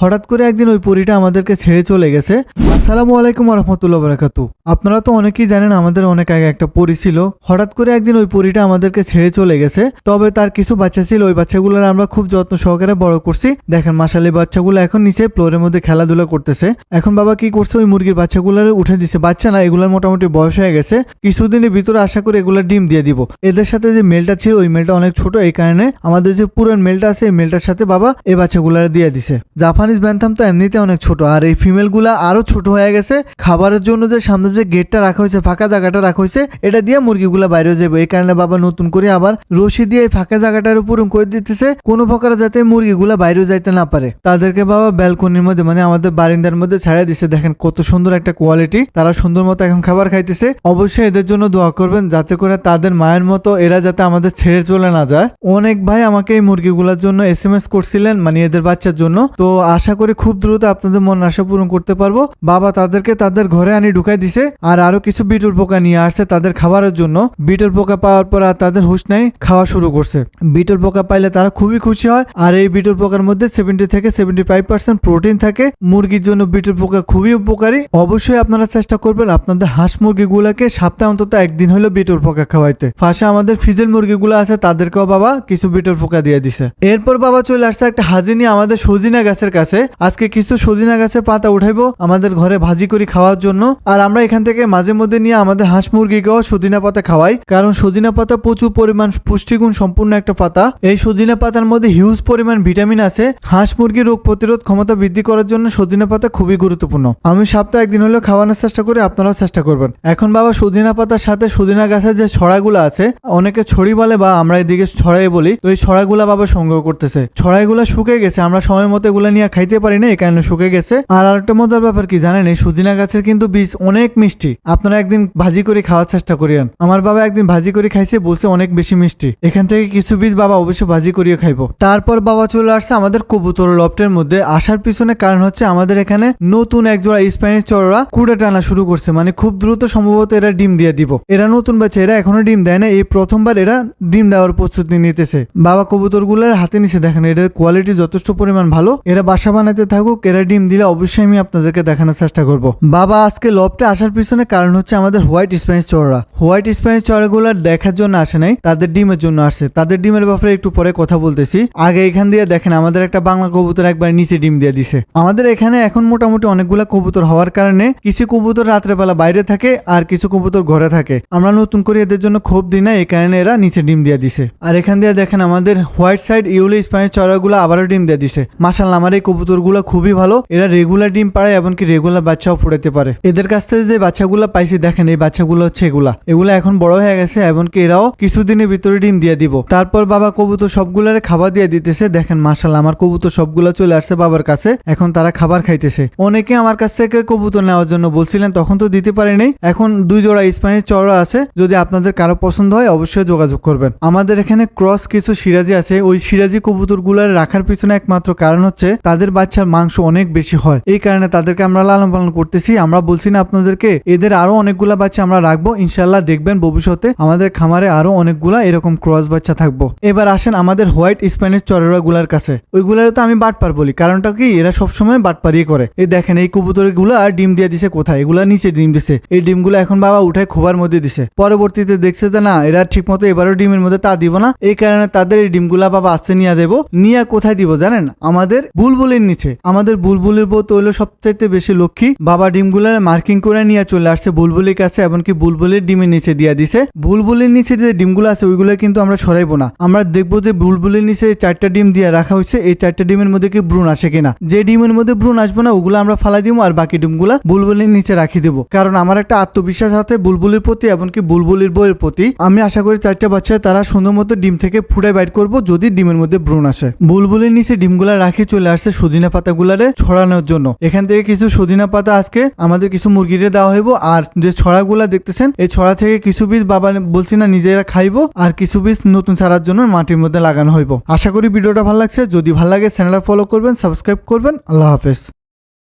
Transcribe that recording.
হঠাৎ করে একদিন ওই পরীটা আমাদেরকে ছেড়ে চলে গেছে। আসসালামু আলাইকুম রহমতুল্লাহ বারাকাতু। আপনারা তো অনেকেই জানেন আমাদের অনেক আগে একটা পরী ছিল। হঠাৎ করে একদিন ওই পরীটা আমাদেরকে ছেড়ে চলে গেছে। তবে তার কিছু বাচ্চা ছিল, ওই বাচ্চাগুলোর আমরা খুব যত্ন সহকারে বড় করছি। দেখেন মাসালি বাচ্চাগুলো এখন নিচে ফ্লোরের মধ্যে খেলাধুলা করতেছে। এখন বাবা কি করছে, ওই মুরগির বাচ্চাগুলোর উঠে দিছে। বাচ্চা না, এগুলোর মোটামুটি বয়স হয়ে গেছে। কিছুদিনের ভিতরে আশা করি এগুলোর ডিম দিয়ে দিব। এদের সাথে যে মেলটা ছিল, ওই মেলটা অনেক ছোট, এই কারণে আমাদের যে পুরান মেলটা আছে, এই মেলটার সাথে বাবা এই বাচ্চাগুলার দিয়ে দিছে। জাপানিজ ব্যান্থাম তো এমনিতে অনেক ছোট, আর এই ফিমেলগুলা আরও ছোট হয়ে গেছে। খাবারের জন্য যে সামনে যে গেটটা রাখা হয়েছে, ফাঁকা জায়গাটা রাখা হয়েছে, এটা দিয়ে মুরগিগুলা বাইরে যাবে। এই কারণে বাবা নতুন করে আবার রশি দিয়ে এই ফাঁকা জায়গাটার উপর করে দিতেছে, কোনো প্রকার যাতে মুরগিগুলা বাইরে যাইতে না পারে। তাদেরকে বাবা ব্যালকনির মধ্যে মানে আমাদের বারিন্দার মধ্যে ছাড়া দিছে। দেখেন কত সুন্দর একটা কোয়ালিটি তারা সুন্দর মতো এখন খাবার খাইতেছে। অবশ্যই এদের জন্য দোয়া করবেন, যাতে করে তাদের মায়ের মতো এরা যাতে আমাদের ছেড়ে চলে না যায়। অনেক ভাই আমাকে এই মুরগিগুলোর জন্য এস এম এস করছিলেন মানে এদের বাচ্চার জন্য। তো আশা করি খুব দ্রুত আপনাদের মন আশা পূরণ করতে পারব। বাবা তাদেরকে তাদের ঘরে আনি ঢুকাই দিছে, আর আরও কিছু বিটল পোকা নিয়ে আসছে তাদের খাবারের জন্য। বিটল পোকা পাওয়ার পর আর তাদের হুশ নাই, খাওয়া শুরু করছে। বিটল পোকা পাইলে তারা খুবই খুশি হয়, আর এই বিটল পোকার মধ্যে সেভেন্টি থেকে সেভেন্টি ফাইভ পার্সেন্ট প্রোটিন থাকে। মুরগির জন্য বিটল পোকা খুবই উপকারী। অবশ্যই আপনারা চেষ্টা করবেন আপনাদের হাঁস মুরগিগুলোকে সপ্তাহে অন্তত একদিন হলো বিটল পোকা খাওয়াইতে। ফাঁসে আমাদের ফিজেল মুরগিগুলো আছে, তাদেরকেও বাবা কিছু বিটল পোকা দিয়ে দিছে। এরপর বাবা চলে আসছে একটা হাজি নিয়ে আমাদের সজিনা গাছের কাছে। আজকে কিছু সজিনা গাছের পাতা উঠাইবো, আমাদের ঘরে ভাজি করে খাওয়ার জন্য। আর আমরা এখান থেকে মাঝে মধ্যে নিয়ে আমাদের হাঁস মুরগিকেও সজিনা পাতা খাওয়াই। কারণ সজিনা পাতা প্রচুর পরিমাণ পুষ্টিগুণ সম্পূর্ণ একটা পাতা। এই সজিনা পাতার মধ্যে হিউজ পরিমাণ ভিটামিন আছে। হাঁস মুরগির রোগ প্রতিরোধ ক্ষমতা বৃদ্ধি করার জন্য সজিনা পাতা খুবই গুরুত্বপূর্ণ। আমি সপ্তাহে একদিন হলেও খাওয়ানোর চেষ্টা করি, আপনারাও চেষ্টা করবেন। এখন বাবা, সজিনা পাতার সাথে সজিনা গাছের যে ছড়াগুলো আছে, অনেকে ছড়ি বলে বা আমরা এদিকে ছড়াই বলি, তো এই ছড়াগুলা বাবা সংগ্রহ করতেছে। ছড়াইগুলা শুকে গেছে, আমরা সময় মতো এগুলো নিয়ে খাইতে পারি না এই কারণে শুকে গেছে। আর আরেকটা মজার ব্যাপার কি জানেন, এই সজিনা গাছের কিন্তু বীজ অনেক মিষ্টি। আপনারা একদিন ভাজি করে খাওয়ার চেষ্টা করিয়েন। আমার বাবা একদিন ভাজি করে খাইছে, বলছে অনেক বেশি মিষ্টি। এখান থেকে কিছু বীজ বাবা অবশ্যই ভাজি করিয়ে খাইবো। তারপর বাবা চলে আসছে আমাদের কবুতর লফটের মধ্যে। আসার পিছনে কারণ হচ্ছে আমাদের এখানে নতুন একজোড়া স্প্যানিশ চড়রা কুড়ে টানা শুরু করছে। মানে খুব দ্রুত সম্ভবত এরা ডিম দিয়ে দিব। এরা নতুন বাচ্চা, এরা এখনও ডিম দেয় না। এই প্রথমবার এরা ডিম দেওয়ার প্রস্তুতি নিতেছে। বাবা কবুতর কবুতরগুলোর হাতে নিচে দেখেন, এদের কোয়ালিটি যথেষ্ট পরিমাণ ভালো। এরা বাসা বানাতে থাকুক, এরা ডিম দিলে অবশ্যই আমি আপনাদেরকে দেখানোর চেষ্টা করব। বাবা, আজকে লবটে আসার পিছনে কারণ হচ্ছে আমাদের হোয়াইট স্প্যানিশ চড়রা হোয়াইট স্প্যানিশ চড়াগুলো দেখার জন্য আসে নাই, তাদের ডিমের জন্য আসছে। তাদের ডিমের ব্যাপারে একটু পরে কথা বলতেছি। আগে এখান দিয়ে দেখেন, আমাদের একটা বাংলা কবুতর একবার নিচে ডিম দিয়ে দিছে। আমাদের এখানে এখন মোটামুটি অনেকগুলা কবুতর হওয়ার কারণে কিছু কবুতর রাত্রেবেলা বাইরে থাকে আর কিছু কবুতর ঘরে থাকে। আমরা নতুন করে এদের জন্য ক্ষোভ দিই না, এই কারণে এরা নিচে ডিম দিয়ে দিছে। আর এখান দিয়ে দেখেন, আমাদের হোয়াইট সাইড ইউলি স্প্যানিশ চড়াগুলো আবারও ডিম দিয়ে দিছে। মাসাল্লাহ আমার এই কবুতরগুলো খুবই ভালো। এরা রেগুলার ডিম পাড়ে, এমনকি রেগুলার বাচ্চাও ফুটাতে পারে। এদের কাছ থেকে যে বাচ্চাগুলো পাইছি, দেখেন এই বাচ্চাগুলো হচ্ছে এগুলা। এগুলো এখন বড় হয়ে গেছে, এমনকি এরাও কিছুদিনের ভিতরে ডিম দিয়ে দিব। তারপর বাবা কবুতর সবগুলারে খাবার দিয়ে দিতেছে। দেখেন মাসাল্লাহ আমার কবুতর সবগুলো চলে আসছে বাবার কাছে। এখন তারা খাবার খাইতেছে। অনেকে আমার কাছ থেকে কবুতর নেওয়ার জন্য বলছিলেন, তখন তো দিতে পারিনি। এখন দুই জোড়া স্প্যানিশ চড়া আছে। যদি আপনাদের কারও পছন্দ হয়, অবশ্যই যোগাযোগ করবেন। আমাদের এখানে ক্রস কিছু সিরাজি আছে। ওই সিরাজি কবুতরগুলার রাখার পিছনে একমাত্র কারণ হচ্ছে, তাদের বাচ্চার মাংস অনেক বেশি হয়। এই কারণে তাদেরকে আমরা লালন পালন করতেছি। আমরা বলছি না আপনাদেরকে, এদের আরও অনেকগুলা বাচ্চা আমরা রাখব। ইনশাল্লাহ দেখবেন ভবিষ্যতে আমাদের খামারে আরও অনেকগুলা এরকম ক্রস বাচ্চা থাকব। এবার আসেন আমাদের হোয়াইট স্প্যানিশ চরেরা গুলার কাছে। ওইগুলার তো আমি বাটপার বলি। কারণটা কি? এরা সবসময় বাটপারিয়ে করে। এই দেখেন, এই কবুতরগুলা ডিম দিয়ে দিছে কোথায়? এগুলা নিচে ডিম দিছে। এই ডিম ডিমগুলো এখন বাবা উঠায় খোবার মধ্যে দিছে। পরবর্তীতে দেখছে যে না, এরা ঠিক মতো এবারও ডিমের মধ্যে তা দিব না। এই কারণে তাদের এই ডিমগুলা বাবা আস্তে নিয়ে দেবো। নিয়ে কোথায় দিব জানেন? আমাদের বুলবুলের নিচে। আমাদের বুলবুলের বউ তৈল সবচাইতে বেশি লক্ষ্মী। বাবা ডিমগুলার মার্কিং করে নিয়ে চলে আসছে বুলবুলির কাছে, এমনকি বুলবুলের ডিমের নিচে দিয়ে দিছে। বুলবুলের নিচে যে ডিমগুলো আছে, ওইগুলো কিন্তু আমরা সরাইবো না। আমরা দেখব যে বুলবুলের নিচে চারটা ডিম দিয়ে রাখা হয়েছে, এই চারটা ডিমের মধ্যে কি ব্রুন আসে কিনা। যে ডিমের মধ্যে ব্রুন আসবে না, ওগুলো আমরা ফালাই দিব আর বাকি ডিমগুলা বুলবুলের নিচে রাখি দেবো। কারণ আমার একটা আত্মবিশ্বাস আছে বুলবুলির প্রতি, এমনকি বুলবুলির বইয়ের প্রতি। আমি আশা করি চারটা বাচ্চা তারা সুন্দর মতো ডিম থেকে ফুটে বাইট করব, যদি ডিমের মধ্যে ব্রুন আসে। বুলবুলের নিচে ডিমগুলা রাখি চলে আসছে সজিনা পাতাগুলারে ছড়ানোর জন্য। এখান থেকে কিছু সজিনা পাতা আজকে আমাদের কিছু মুরগিরে দেওয়া হইব। আর যে ছড়াগুলা দেখতেছেন, এই ছড়া থেকে কিছু বীজ বাবা বলছি না, নিজেরা খাইবো আর কিছু বীজ নতুন ছাড়ার জন্য মাটির মধ্যে লাগানো হইব। আশা করি ভিডিওটা ভালো লাগছে। যদি ভালো লাগে চ্যানেলটা ফলো করবেন সাবস্ক্রাইব করবেন। আল্লাহ হাফেজ।